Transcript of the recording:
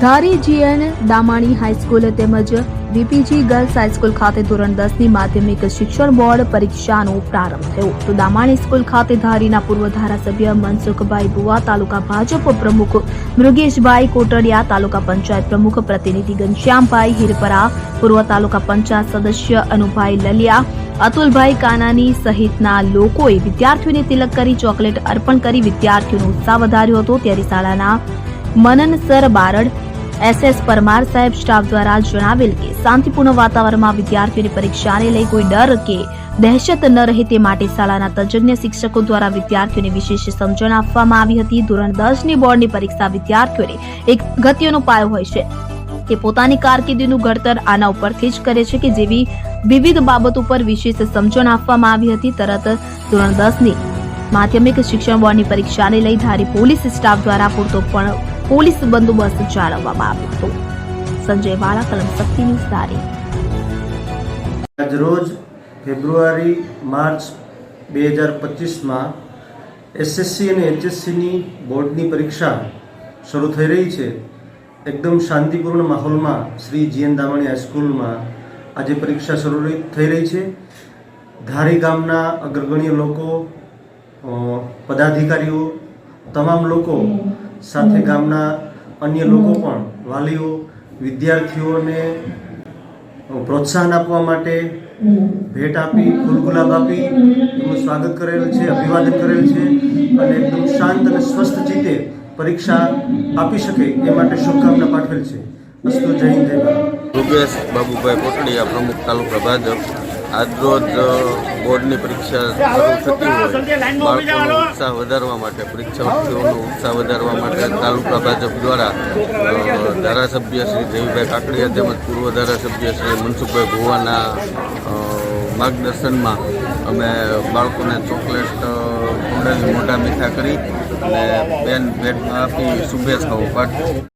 ધારી જીએન Damani high school તેમજ વીપીજી girls high school ખાતે ધોરણ દસની માધ્યમિક શિક્ષણ બોર્ડ પરીક્ષાનો પ્રારંભ થયો. તો દામાણી સ્કૂલ ખાતે ધારીના પૂર્વ ધારાસભ્ય મનસુખભાઈ બુવા તાલુકા ભાજપ પ્રમુખ મૃગેશભાઈ કોટડિયા, તાલુકા પંચાયત પ્રમુખ પ્રતિનિધિ ઘનશ્યામભાઈ હિરપરા, પૂર્વ તાલુકા પંચાયત સદસ્ય અનુભાઈ લલિયા, અતુલભાઈ કાનાની સહિતના લોકોએ વિદ્યાર્થીઓને તિલક કરી ચોકલેટ અર્પણ કરી વિદ્યાર્થીઓનો ઉત્સાહ વધાર્યો હતો. ત્યારે શાળાના મનન સર બારડ એસએસ પરમાર સાહેબ સ્ટાફ દ્વારા જણાવેલ કે, શાંતિપૂર્ણ વાતાવરણમાં વિદ્યાર્થીઓની પરીક્ષાને લઈ કોઈ ડર કે દહેશત ન રહે તે માટે શાળાના તજજ્ઞ શિક્ષકો દ્વારા વિદ્યાર્થીઓને વિશેષ સમજણ આપવામાં આવી હતી. ધોરણ દસની બોર્ડની પરીક્ષા વિદ્યાર્થીઓને એક ગતિઓનો પાયો હોય છે કે પોતાની કારકિર્દીનું ઘડતર આના ઉપરથી જ કરે છે કે જેવી વિવિધ બાબતો ઉપર વિશેષ સમજણ આપવામાં આવી હતી. તરત ધોરણ દસની માધ્યમિક શિક્ષણ બોર્ડની પરીક્ષાને લઈ ધારી પોલીસ સ્ટાફ દ્વારા પૂરતો પણ પોલીસ બંદોબસ્ત જાળવવામાં આવ્યો હતો. સંજય વાળા, કલમ શક્તિ ન્યૂઝ ધારી. આજરોજ ફેબ્રુઆરી, માર્ચ બે હજાર પચીસમાં એસએસસી અને એચએસસીની બોર્ડની પરીક્ષા શરૂ થઈ રહી છે. એકદમ શાંતિપૂર્ણ માહોલમાં શ્રી જીએન દામણી હાઈસ્કૂલમાં આજે પરીક્ષા શરૂ થઈ રહી છે. ધારી ગામના અગ્રગણ્ય લોકો પદાધિકારીઓ, તમામ લોકો સાથે ગામના અન્ય લોકો પણ વાલીઓ વિદ્યાર્થીઓને પ્રોત્સાહન આપવા માટે ભેટ આપી ફૂલ ગુલાબ આપી એમનું સ્વાગત કરેલ છે અભિવાદન કરેલ છે અને એકદમ શાંત અને સ્વસ્થ જીતે પરીક્ષા આપી શકે એ માટે શુભકામના પાઠવેલ છે. અસ્તુ જય હિન્દ જય ભારત. બાબુભાઈ કોટડીયા પ્રમુખ તાલુકા ભાજપ. આજરોજ બોર્ડની પરીક્ષા શરૂ થતી હોય. બાળકોનો ઉત્સાહ વધારવા માટે પરીક્ષાર્થીઓનો ઉત્સાહ વધારવા માટે તાલુકા ભાજપ દ્વારા ધારાસભ્ય શ્રી દેવીભાઈ કાકડિયા તેમજ પૂર્વ ધારાસભ્ય શ્રી મનસુખભાઈ ભુવાના માર્ગદર્શનમાં અમે બાળકોને ચોકલેટ અ, મોટા મીઠા કરી અને બેન ભેટ આપી શુભેચ્છાઓ પાઠવી